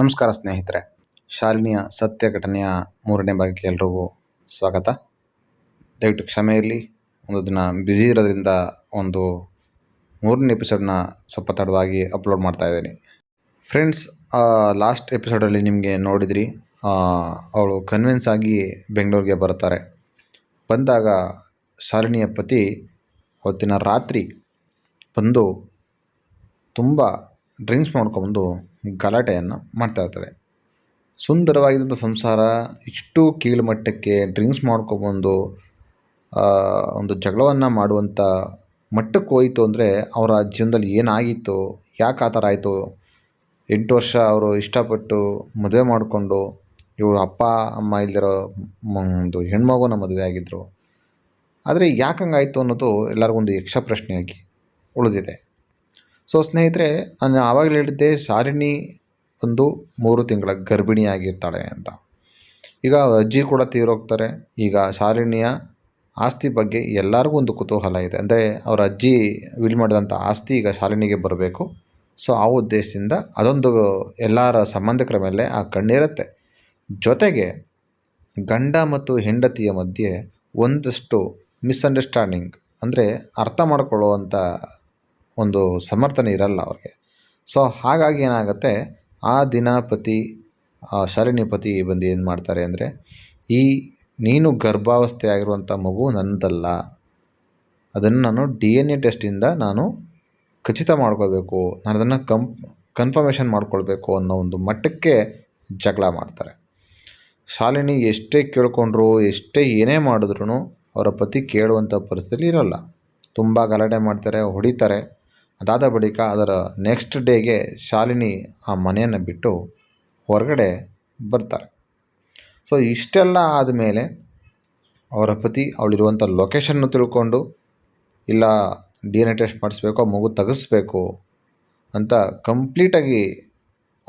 ನಮಸ್ಕಾರ ಸ್ನೇಹಿತರೆ. ಶಾಲಿನಿಯ ಸತ್ಯ ಘಟನೆಯ ಮೂರನೇ ಭಾಗಕ್ಕೆ ಎಲ್ರಿಗೂ ಸ್ವಾಗತ. ದಯವಿಟ್ಟು ಇರಲಿ. ಒಂದು ದಿನ ಬ್ಯುಸಿ ಇರೋದ್ರಿಂದ ಒಂದು ಮೂರನೇ ಎಪಿಸೋಡ್ನ ಸ್ವಲ್ಪ ತಡವಾಗಿ ಅಪ್ಲೋಡ್ ಮಾಡ್ತಾ ಇದ್ದೀನಿ. ಫ್ರೆಂಡ್ಸ್ ಲಾಸ್ಟ್ ಎಪಿಸೋಡಲ್ಲಿ ನಿಮಗೆ ನೋಡಿದ್ರಿ ಅವಳು ಕನ್ವಿನ್ಸ್ ಆಗಿ ಬೆಂಗಳೂರಿಗೆ ಬರ್ತಾರೆ ಬಂದಾಗ ಶಾಲಿನಿಯ ಪತಿ ಅವತ್ತಿನ ರಾತ್ರಿ ಬಂದು ತುಂಬ ಡ್ರಿಂಕ್ಸ್ ಮಾಡ್ಕೊಂಬಂದು ಗಲಾಟೆಯನ್ನು ಮಾಡ್ತಾ ಇರ್ತಾರೆ. ಸುಂದರವಾಗಿದ್ದಂಥ ಸಂಸಾರ, ಇಷ್ಟು ಕೀಳುಮಟ್ಟಕ್ಕೆ ಡ್ರಿಂಕ್ಸ್ ಮಾಡ್ಕೊಬಂದು ಒಂದು ಜಗಳವನ್ನು ಮಾಡುವಂಥ ಮಟ್ಟಕ್ಕೆ ಹೋಯಿತು ಅಂದರೆ ಅವರ ಜೀವನದಲ್ಲಿ ಏನಾಗಿತ್ತು, ಯಾಕೆ ಆ ಥರ ಆಯಿತು? ಎಂಟು ವರ್ಷ ಅವರು ಇಷ್ಟಪಟ್ಟು ಮದುವೆ ಮಾಡಿಕೊಂಡು, ಇವರು ಅಪ್ಪ, ಅಮ್ಮ ಇಲ್ದಿರೋ ಒಂದು ಹೆಣ್ಮಗುನ ಮದುವೆ ಆಗಿದ್ದರು ಆದರೆ ಯಾಕೆ ಹಂಗಾಯಿತು ಅನ್ನೋದು ಎಲ್ಲರಿಗೊಂದು ಯಕ್ಷ ಪ್ರಶ್ನೆಯಾಗಿ ಉಳಿದಿದೆ. ಸೊ ಸ್ನೇಹಿತರೆ, ನಾನು ಆವಾಗಲೇ ಹೇಳಿದ್ದೆ ಶಾರಿಣಿ ಒಂದು ಮೂರು ತಿಂಗಳ ಗರ್ಭಿಣಿಯಾಗಿರ್ತಾಳೆ ಅಂತ. ಈಗ ಅಜ್ಜಿ ಕೂಡ ತೀರೋಗ್ತಾರೆ. ಈಗ ಶಾಲಿನಿಯ ಆಸ್ತಿ ಬಗ್ಗೆ ಎಲ್ಲರಿಗೂ ಒಂದು ಕುತೂಹಲ ಇದೆ. ಅಂದರೆ ಅವರ ಅಜ್ಜಿ ವಿಲ್ ಮಾಡಿದಂಥ ಆಸ್ತಿ ಈಗ ಶಾಲಿನಿಗೆ ಬರಬೇಕು. ಸೊ ಆ ಉದ್ದೇಶದಿಂದ ಅದೊಂದು ಎಲ್ಲರ ಸಂಬಂಧಿಕರ ಮೇಲೆ ಆ ಕಣ್ಣಿರುತ್ತೆ. ಜೊತೆಗೆ ಗಂಡ ಮತ್ತು ಹೆಂಡತಿಯ ಮಧ್ಯೆ ಒಂದಷ್ಟು ಮಿಸ್ಅಂಡರ್ಸ್ಟ್ಯಾಂಡಿಂಗ್ ಅಂದರೆ ಅರ್ಥ ಮಾಡ್ಕೊಳ್ಳುವಂಥ ಒಂದು ಸಮರ್ಥನೆ ಇರಲ್ಲ ಅವ್ರಿಗೆ. ಸೊ ಹಾಗಾಗಿ ಏನಾಗುತ್ತೆ, ಆ ದಿನ ಪತಿ ಶಾಲಿನಿ ಪತಿ ಬಂದು ಏನು ಮಾಡ್ತಾರೆ ಅಂದರೆ, ಈ ನೀನು ಗರ್ಭಾವಸ್ಥೆ ಆಗಿರುವಂಥ ಮಗು ನನ್ನದಲ್ಲ ಅದನ್ನು ನಾನು ಡಿ ಎನ್ ಎ ಟೆಸ್ಟಿಂದ ನಾನು ಖಚಿತ ಮಾಡ್ಕೋಬೇಕು ನಾನು ಅದನ್ನು ಕಂಪ್ ಕನ್ಫರ್ಮೇಷನ್ ಮಾಡ್ಕೊಳ್ಬೇಕು ಅನ್ನೋ ಒಂದು ಮಟ್ಟಕ್ಕೆ ಜಗಳ ಮಾಡ್ತಾರೆ. ಶಾಲಿನಿ ಎಷ್ಟೇ ಕೇಳ್ಕೊಂಡ್ರು, ಎಷ್ಟೇ ಏನೇ ಮಾಡಿದ್ರು ಅವರ ಪತಿ ಕೇಳುವಂಥ ಪರಿಸ್ಥಿತಿ ಇರೋಲ್ಲ. ತುಂಬ ಗಲಾಟೆ ಮಾಡ್ತಾರೆ, ಹೊಡಿತಾರೆ. ಅದಾದ ಬಳಿಕ ಅದರ ನೆಕ್ಸ್ಟ್ ಡೇಗೆ ಶಾಲಿನಿ ಆ ಮನೆಯನ್ನು ಬಿಟ್ಟು ಹೊರಗಡೆ ಬರ್ತಾರೆ. ಸೊ ಇಷ್ಟೆಲ್ಲ ಆದಮೇಲೆ ಅವರ ಪತಿ ಅವಳಿರುವಂಥ ಲೊಕೇಶನ್ನು ತಿಳ್ಕೊಂಡು, ಇಲ್ಲ ಡಿ ಎನ್ ಎ ಟೆಸ್ಟ್ ಮಾಡಿಸ್ಬೇಕು ಮಗು ತೆಗೆಸ್ಬೇಕು ಅಂತ ಕಂಪ್ಲೀಟಾಗಿ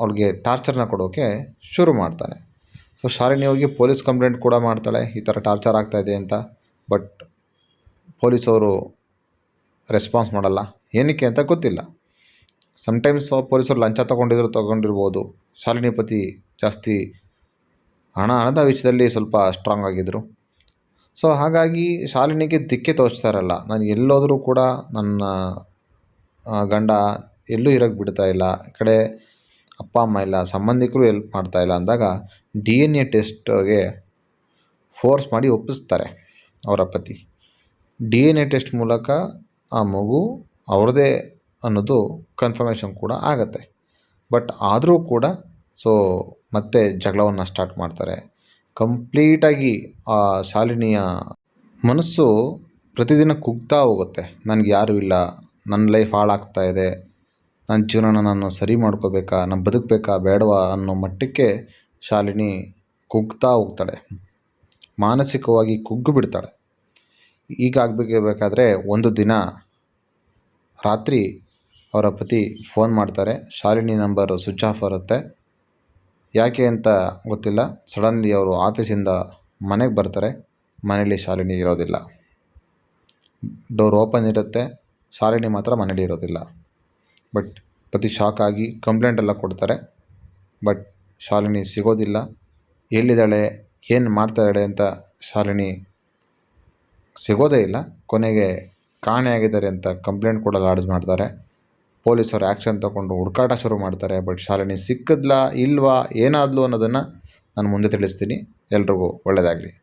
ಅವಳಿಗೆ ಟಾರ್ಚರ್ನ ಕೊಡೋಕ್ಕೆ ಶುರು ಮಾಡ್ತಾನೆ. ಸೊ ಶಾಲಿನಿ ಹೋಗಿ ಪೊಲೀಸ್ ಕಂಪ್ಲೇಂಟ್ ಕೂಡ ಮಾಡ್ತಾಳೆ, ಈ ಥರ ಟಾರ್ಚರ್ ಆಗ್ತಾಯಿದೆ ಅಂತ. ಬಟ್ ಪೊಲೀಸವರು ರೆಸ್ಪಾನ್ಸ್ ಮಾಡಲ್ಲ. ಏನಕ್ಕೆ ಅಂತ ಗೊತ್ತಿಲ್ಲ. ಸಮ್ಟೈಮ್ಸ್ ಪೊಲೀಸರು ಲಂಚ ತೊಗೊಂಡಿದ್ರು, ತೊಗೊಂಡಿರ್ಬೋದು. ಶಾಲಿನಿಪತಿ ಜಾಸ್ತಿ ಹಣ ಹಣದ ವಿಷಯದಲ್ಲಿ ಸ್ವಲ್ಪ ಸ್ಟ್ರಾಂಗ್ ಆಗಿದ್ದರು ಸೊ ಹಾಗಾಗಿ ಶಾಲಿನಿಗೆ ದಿಕ್ಕೆ ತೋರಿಸ್ತಾರಲ್ಲ ನಾನು ಎಲ್ಲೋದರೂ ಕೂಡ ನನ್ನ ಗಂಡ ಎಲ್ಲೂ ಇರೋಕ್ಕೆ ಬಿಡ್ತಾ ಇಲ್ಲ. ಕಡೆ ಅಪ್ಪ, ಅಮ್ಮ ಇಲ್ಲ. ಸಂಬಂಧಿಕರು ಎಲ್ಪ್ ಮಾಡ್ತಾ ಇಲ್ಲ ಅಂದಾಗ ಡಿ ಎನ್ ಎ ಟೆಸ್ಟ್ಗೆ ಫೋರ್ಸ್ ಮಾಡಿ ಒಪ್ಪಿಸ್ತಾರೆ ಅವರ ಪತಿ. ಡಿ ಎನ್ ಎ ಟೆಸ್ಟ್ ಮೂಲಕ ಆ ಮಗು ಅವ್ರದ್ದೇ ಅನ್ನೋದು ಕನ್ಫರ್ಮೇಷನ್ ಕೂಡ ಆಗುತ್ತೆ. ಬಟ್ ಆದರೂ ಕೂಡ ಸೊ ಮತ್ತೆ ಜಗಳವನ್ನು ಸ್ಟಾರ್ಟ್ ಮಾಡ್ತಾರೆ. ಕಂಪ್ಲೀಟಾಗಿ ಆ ಶಾಲಿನಿಯ ಮನಸ್ಸು ಪ್ರತಿದಿನ ಕುಗ್ತಾ ಹೋಗುತ್ತೆ. ನನಗೆ ಯಾರೂ ಇಲ್ಲ ನನ್ನ ಲೈಫ್ ಹಾಳಾಗ್ತಾ ಇದೆ ನನ್ನ ಜೀವನನ ನಾನು ಸರಿ ಮಾಡ್ಕೋಬೇಕಾ, ನಾನು ಬದುಕಬೇಕಾ ಬೇಡವಾ ಅನ್ನೋ ಮಟ್ಟಕ್ಕೆ ಶಾಲಿನಿ ಕುಗ್ತಾ ಹೋಗ್ತಾಳೆ. ಮಾನಸಿಕವಾಗಿ ಕುಗ್ಗು ಬಿಡ್ತಾಳೆ. ಈಗ ಆಗಬೇಕಾದ್ರೆ ಒಂದು ದಿನ ರಾತ್ರಿ ಅವರ ಪತಿ ಫೋನ್ ಮಾಡ್ತಾರೆ. ಶಾಲಿನಿ ನಂಬರು ಸ್ವಿಚ್ ಆಫ್ ಬರುತ್ತೆ. ಯಾಕೆ ಅಂತ ಗೊತ್ತಿಲ್ಲ. ಸಡನ್ಲಿ ಅವರು ಆಫೀಸಿಂದ ಮನೆಗೆ ಬರ್ತಾರೆ. ಮನೇಲಿ ಶಾಲಿನಿ ಇರೋದಿಲ್ಲ. ಡೋರ್ ಓಪನ್ ಇರುತ್ತೆ. ಶಾಲಿನಿ ಮಾತ್ರ ಮನೇಲಿ ಇರೋದಿಲ್ಲ. ಬಟ್ ಪತಿ ಶಾಕ್ ಆಗಿ ಕಂಪ್ಲೇಂಟ್ ಎಲ್ಲ ಕೊಡ್ತಾರೆ. ಬಟ್ ಶಾಲಿನಿ ಸಿಗೋದಿಲ್ಲ. ಎಲ್ಲಿದ್ದಾಳೆ? ಏನು ಮಾಡ್ತಾಯಿದ್ದಾಳೆ ಅಂತ ಶಾಲಿನಿ ಸಿಗೋದೇ ಇಲ್ಲ. ಕೊನೆಗೆ ಕಾಣೆಯಾಗಿದ್ದಾರೆ ಅಂತ ಕಂಪ್ಲೇಂಟ್ ಕೂಡ ಲಾಡ್ಜ್ ಮಾಡ್ತಾರೆ. ಪೊಲೀಸರು ಆ್ಯಕ್ಷನ್ ತಗೊಂಡು ಹುಡುಕಾಟ ಶುರು ಮಾಡ್ತಾರೆ ಬಟ್ ಶಾಲಿನಿ ಸಿಕ್ಕಿದ್ಲಾ ಇಲ್ವಾ, ಏನಾದ್ಲು ಅನ್ನೋದನ್ನು ನಾನು ಮುಂದೆ ತಿಳಿಸ್ತೀನಿ. ಎಲ್ರಿಗೂ ಒಳ್ಳೆಯದಾಗಲಿ